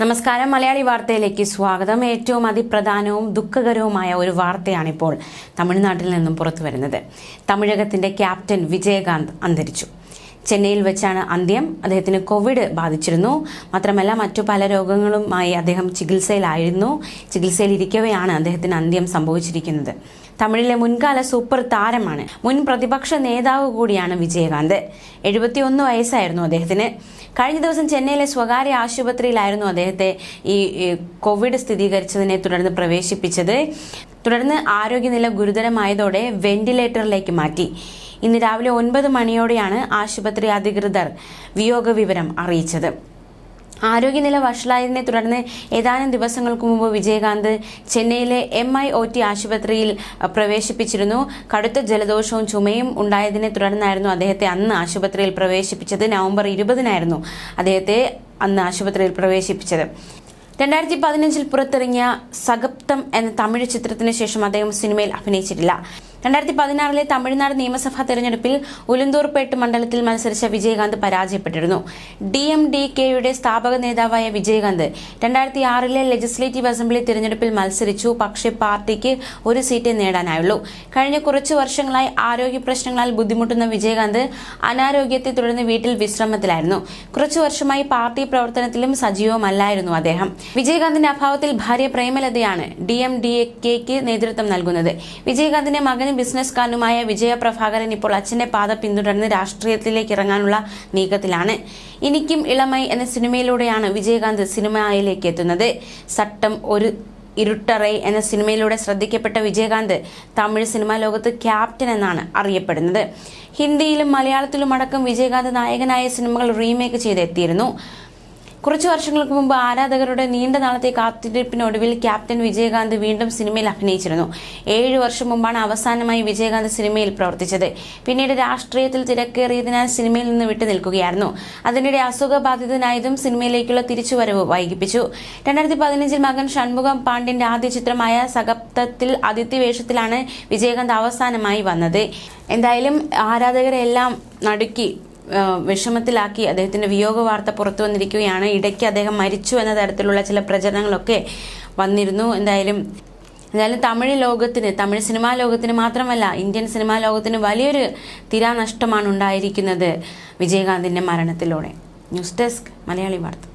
നമസ്കാരം. മലയാളി വാർത്തയിലേക്ക് സ്വാഗതം. ഏറ്റവും അതിപ്രധാനവും ദുഃഖകരവുമായ ഒരു വാർത്തയാണിപ്പോൾ തമിഴ്നാട്ടിൽ നിന്നും പുറത്തു വരുന്നത്. തമിഴകത്തിന്റെ ക്യാപ്റ്റൻ വിജയകാന്ത് അന്തരിച്ചു. ചെന്നൈയിൽ വെച്ചാണ് അന്ത്യം. അദ്ദേഹത്തിന് കോവിഡ് ബാധിച്ചിരുന്നു. മാത്രമല്ല മറ്റു പല രോഗങ്ങളുമായി അദ്ദേഹം ചികിത്സയിലായിരുന്നു. ചികിത്സയിൽ ഇരിക്കവെയാണ് അദ്ദേഹത്തിന് അന്ത്യം സംഭവിച്ചിരിക്കുന്നത്. തമിഴിലെ മുൻകാല സൂപ്പർ താരമാണ്. മുൻ പ്രതിപക്ഷ നേതാവ് കൂടിയാണ് വിജയകാന്ത്. എഴുപത്തിയൊന്ന് വയസ്സായിരുന്നു അദ്ദേഹത്തിന്. കഴിഞ്ഞ ദിവസം ചെന്നൈയിലെ സ്വകാര്യ ആശുപത്രിയിലായിരുന്നു അദ്ദേഹത്തെ ഈ കോവിഡ് സ്ഥിരീകരിച്ചതിനെ തുടർന്ന് പ്രവേശിപ്പിച്ചത്. തുടർന്ന് ആരോഗ്യനില ഗുരുതരമായതോടെ വെന്റിലേറ്ററിലേക്ക് മാറ്റി. ഇന്ന് രാവിലെ ഒൻപത് മണിയോടെയാണ് ആശുപത്രി അധികൃതർ വിയോഗ വിവരം അറിയിച്ചത്. ആരോഗ്യനില വഷളായതിനെ തുടർന്ന് ഏതാനും ദിവസങ്ങൾക്ക് മുമ്പ് വിജയകാന്ത് ചെന്നൈയിലെ എം ഐ ഒ ടി ആശുപത്രിയിൽ പ്രവേശിപ്പിച്ചിരുന്നു. കടുത്ത ജലദോഷവും ചുമയും ഉണ്ടായതിനെ തുടർന്നായിരുന്നു അദ്ദേഹത്തെ അന്ന് ആശുപത്രിയിൽ പ്രവേശിപ്പിച്ചത്. നവംബർ ഇരുപതിനായിരുന്നു അദ്ദേഹത്തെ അന്ന് ആശുപത്രിയിൽ പ്രവേശിപ്പിച്ചത്. രണ്ടായിരത്തി പതിനഞ്ചിൽ പുറത്തിറങ്ങിയ സഗപ്തം എന്ന തമിഴ് ചിത്രത്തിന് ശേഷം അദ്ദേഹം സിനിമയിൽ അഭിനയിച്ചിട്ടില്ല. രണ്ടായിരത്തി പതിനാറിലെ തമിഴ്നാട് നിയമസഭാ തെരഞ്ഞെടുപ്പിൽ ഉലുന്തൂർപേട്ട് മണ്ഡലത്തിൽ മത്സരിച്ച വിജയകാന്ത് പരാജയപ്പെട്ടിരുന്നു. ഡി എം ഡി കെയുടെ സ്ഥാപക നേതാവായ വിജയകാന്ത് രണ്ടായിരത്തി ആറിലെ ലെജിസ്ലേറ്റീവ് അസംബ്ലി തെരഞ്ഞെടുപ്പിൽ മത്സരിച്ചു. പക്ഷേ പാർട്ടിക്ക് ഒരു സീറ്റേ നേടാനായുള്ളൂ. കഴിഞ്ഞ കുറച്ചു വർഷങ്ങളായി ആരോഗ്യ പ്രശ്നങ്ങളാൽ ബുദ്ധിമുട്ടുന്ന വിജയകാന്ത് അനാരോഗ്യത്തെ തുടർന്ന് വീട്ടിൽ വിശ്രമത്തിലായിരുന്നു. കുറച്ചു വർഷമായി പാർട്ടി പ്രവർത്തനത്തിലും സജീവമല്ലായിരുന്നു അദ്ദേഹം. വിജയകാന്തിന്റെ അഭാവത്തിൽ ഭാര്യ പ്രേമലതയാണ് ഡി എം ഡി കെക്ക് നേതൃത്വം നൽകുന്നത്. വിജയകാന്തിന്റെ മകനും ബിസിനസ്കാരനുമായ വിജയ പ്രഭാകരൻ ഇപ്പോൾ അച്ഛന്റെ പാത പിന്തുടർന്ന് രാഷ്ട്രീയത്തിലേക്ക് ഇറങ്ങാനുള്ള നീക്കത്തിലാണ്. എനിക്കും ഇളമൈ എന്ന സിനിമയിലൂടെയാണ് വിജയകാന്ത് സിനിമയിലേക്ക് എത്തുന്നത്. സട്ടം ഒരു ഇരുട്ടറൈ എന്ന സിനിമയിലൂടെ ശ്രദ്ധിക്കപ്പെട്ട വിജയകാന്ത് തമിഴ് സിനിമാ ലോകത്ത് ക്യാപ്റ്റൻ എന്നാണ് അറിയപ്പെടുന്നത്. ഹിന്ദിയിലും മലയാളത്തിലും അടക്കം വിജയകാന്ത് നായകനായ സിനിമകൾ റീമേക്ക് ചെയ്തെത്തിയിരുന്നു. കുറച്ചു വർഷങ്ങൾക്ക് മുമ്പ് ആരാധകരുടെ നീണ്ട നാളത്തെ കാത്തിരിപ്പിനൊടുവിൽ ക്യാപ്റ്റൻ വിജയകാന്ത് വീണ്ടും സിനിമയിൽ അഭിനയിച്ചിരുന്നു. ഏഴു വർഷം മുമ്പാണ് അവസാനമായി വിജയകാന്ത് സിനിമയിൽ പ്രവർത്തിച്ചത്. പിന്നീട് രാഷ്ട്രീയത്തിൽ തിരക്കേറിയതിനാൽ സിനിമയിൽ നിന്ന് വിട്ടു നിൽക്കുകയായിരുന്നു. അതിനിടെ അസുഖബാധിതനായതും സിനിമയിലേക്കുള്ള തിരിച്ചുവരവ് വൈകിപ്പിച്ചു. രണ്ടായിരത്തി പതിനഞ്ചിൽ മകൻ ഷൺമുഖം പാണ്ഡ്യന്റെ ആദ്യ ചിത്രമായ സഗപ്തത്തിൽ അതിഥി വേഷത്തിലാണ് വിജയകാന്ത് അവസാനമായി വന്നത്. എന്തായാലും ആരാധകരെല്ലാം നടുക്കി വിഷമത്തിലാക്കി അദ്ദേഹത്തിന്റെ വിയോഗ വാർത്ത പുറത്തു വന്നിരിക്കുകയാണ്. ഇടയ്ക്ക് അദ്ദേഹം മരിച്ചു എന്ന തരത്തിലുള്ള ചില പ്രചരണങ്ങളൊക്കെ വന്നിരുന്നു. എന്തായാലും എന്തായാലും തമിഴ് ലോകത്തിന് തമിഴ് സിനിമാ ലോകത്തിന് മാത്രമല്ല ഇന്ത്യൻ സിനിമാ ലോകത്തിന് വലിയൊരു തിരാനഷ്ടമാണ് ഉണ്ടായിരിക്കുന്നത് വിജയകാന്തിന്റെ മരണത്തിലൂടെ. News desk Malayali Vartha.